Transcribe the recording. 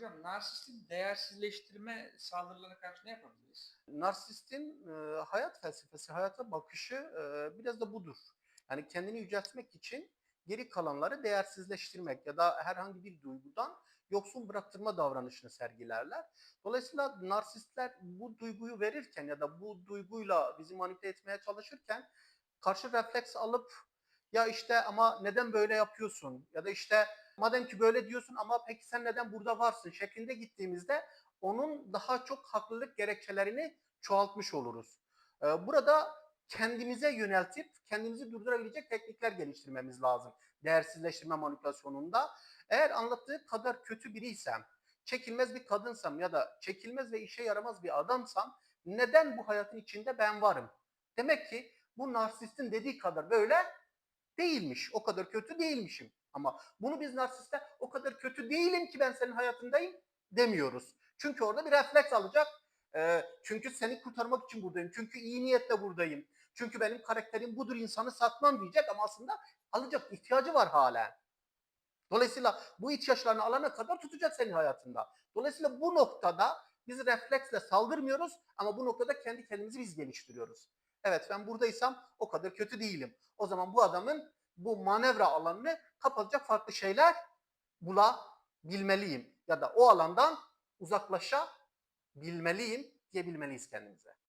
Hocam narsistin değersizleştirme saldırılarına karşı ne yapabiliriz? Narsistin e, hayat felsefesi, hayata bakışı e, biraz da budur. Yani kendini yüceltmek için geri kalanları değersizleştirmek ya da herhangi bir duygudan yoksun bıraktırma davranışını sergilerler. Dolayısıyla narsistler bu duyguyu verirken ya da bu duyguyla bizi manipüle etmeye çalışırken karşı refleks alıp ya işte ama neden böyle yapıyorsun ya da işte madem ki böyle diyorsun ama peki sen neden burada varsın şeklinde gittiğimizde onun daha çok haklılık gerekçelerini çoğaltmış oluruz. Ee, Burada kendimize yöneltip kendimizi durdurabilecek teknikler geliştirmemiz lazım değersizleştirme manipülasyonunda. Eğer anlattığı kadar kötü biriysem, çekilmez bir kadınsam ya da çekilmez ve işe yaramaz bir adamsam neden bu hayatın içinde ben varım? Demek ki bu narsistin dediği kadar böyle değilmiş. O kadar kötü değilmişim. Ama bunu biz narsiste o kadar kötü değilim ki ben senin hayatındayım demiyoruz. Çünkü orada bir refleks alacak. Ee, çünkü seni kurtarmak için buradayım. Çünkü iyi niyetle buradayım. Çünkü benim karakterim budur insanı satmam diyecek ama aslında alacak ihtiyacı var hala. Dolayısıyla bu ihtiyaçlarını alana kadar tutacak senin hayatında. Dolayısıyla bu noktada biz refleksle saldırmıyoruz ama bu noktada kendi kendimizi biz geliştiriyoruz. Evet ben buradaysam o kadar kötü değilim. O zaman bu adamın bu manevra alanını kapatacak farklı şeyler bulabilmeliyim. Ya da o alandan uzaklaşabilmeliyim diyebilmeliyiz kendimize.